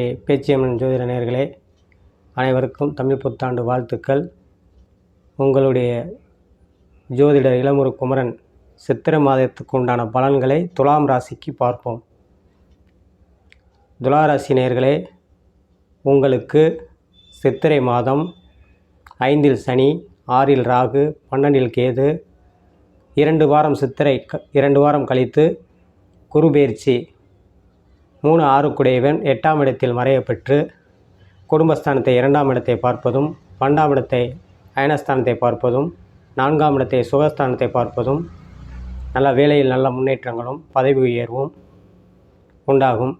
பேச்சியம்மன் ஜோதிட நேர்களே அனைவருக்கும் தமிழ் புத்தாண்டு வாழ்த்துக்கள். உங்களுடைய ஜோதிடர் இளமுரு குமரன் சித்திரை மாதத்துக்கு உண்டான பலன்களை துலாம் ராசிக்கு பார்ப்போம். துலா ராசி உங்களுக்கு சித்திரை மாதம் ஐந்தில் சனி ஆறில் ராகு பன்னெண்டில் கேது இரண்டு வாரம் சித்திரை க இரண்டு வாரம் கழித்து குருபெயர்ச்சி மூணு ஆறு குடையவன் எட்டாம் இடத்தில் மறையப்பெற்று குடும்பஸ்தானத்தை இரண்டாம் இடத்தை பார்ப்பதும் பன்னெண்டாம் இடத்தை அயனஸ்தானத்தை பார்ப்பதும் நான்காம் இடத்தை சுகஸ்தானத்தை பார்ப்பதும் நல்ல வேலையில் நல்ல முன்னேற்றங்களும் பதவி உயர்வும் உண்டாகும்.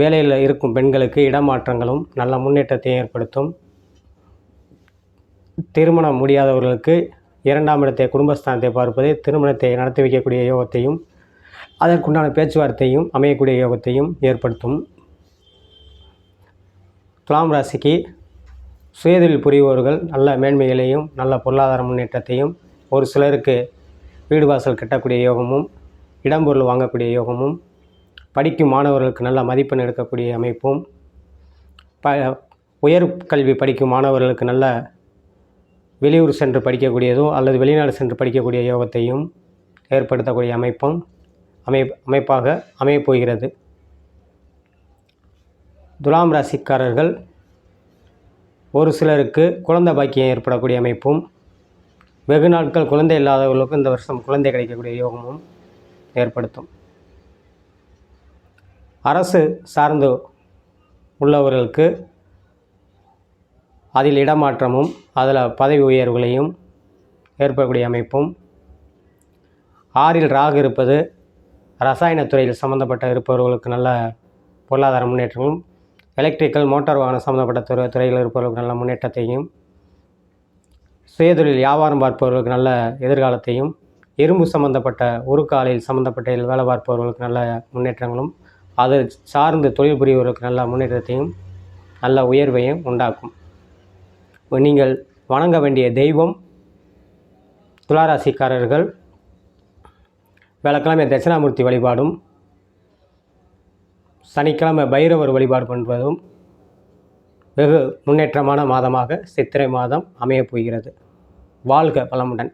வேலையில் இருக்கும் பெண்களுக்கு இடமாற்றங்களும் நல்ல முன்னேற்றத்தை ஏற்படுத்தும். திருமணம் முடியாதவர்களுக்கு இரண்டாம் இடத்தை குடும்பஸ்தானத்தை பார்ப்பது திருமணத்தை நடத்தி வைக்கக்கூடிய யோகத்தையும் அதற்குண்டான பேச்சுவார்த்தையும் அமையக்கூடிய யோகத்தையும் ஏற்படுத்தும். துலாம் ராசிக்கு சுயதொழில் புரிபவர்கள் நல்ல மேன்மைகளையும் நல்ல பொருளாதார முன்னேற்றத்தையும் ஒரு சிலருக்கு வீடு வாசல் கட்டக்கூடிய யோகமும் இடம்பொருள் வாங்கக்கூடிய யோகமும் படிக்கும் மாணவர்களுக்கு நல்ல மதிப்பெண் எடுக்கக்கூடிய அமைப்பும் ப உயர் கல்வி படிக்கும் மாணவர்களுக்கு நல்ல வெளியூர் சென்று படிக்கக்கூடியதோ அல்லது வெளிநாடு சென்று படிக்கக்கூடிய யோகத்தையும் ஏற்படுத்தக்கூடிய அமைப்பும் அமை அமைப்பாக அமையப்போகிறது. துலாம் ராசிக்காரர்கள் ஒரு சிலருக்கு குழந்தை பாக்கியம் ஏற்படக்கூடிய அமைப்பும் வெகு நாட்கள் குழந்தை இல்லாதவர்களுக்கும் இந்த வருஷம் குழந்தை கிடைக்கக்கூடிய யோகமும் ஏற்படுத்தும். அரசு சார்ந்து உள்ளவர்களுக்கு அதில் இடமாற்றமும் அதில் பதவி உயர்வுகளையும் ஏற்படக்கூடிய அமைப்பும் ஆறில் ராகு இருப்பது ரசாயனத்துறையில் சம்மந்தப்பட்ட இருப்பவர்களுக்கு நல்ல பொருளாதார முன்னேற்றமும் எலக்ட்ரிக்கல் மோட்டார் வாகனம் சம்மந்தப்பட்ட துறை துறையில் இருப்பவர்களுக்கு நல்ல முன்னேற்றத்தையும் சுயதொழில் வியாபாரம் பார்ப்பவர்களுக்கு நல்ல எதிர்காலத்தையும் இரும்பு சம்மந்தப்பட்ட உருக்காலையில் சம்மந்தப்பட்ட வேலை பார்ப்பவர்களுக்கு நல்ல முன்னேற்றங்களும் அது சார்ந்து தொழில் புரிபவர்களுக்கு நல்ல முன்னேற்றத்தையும் நல்ல உயர்வையும் உண்டாக்கும். நீங்கள் வணங்க வேண்டிய தெய்வம் துளாராசிக்காரர்கள் வியாழக்கிழமை தட்சிணாமூர்த்தி வழிபாடும் சனிக்கிழமை பைரவர் வழிபாடு பண்ணுவதும் வெகு முன்னேற்றமான மாதமாக சித்திரை மாதம் அமையப் போகிறது. வாழ்க வளமுடன்.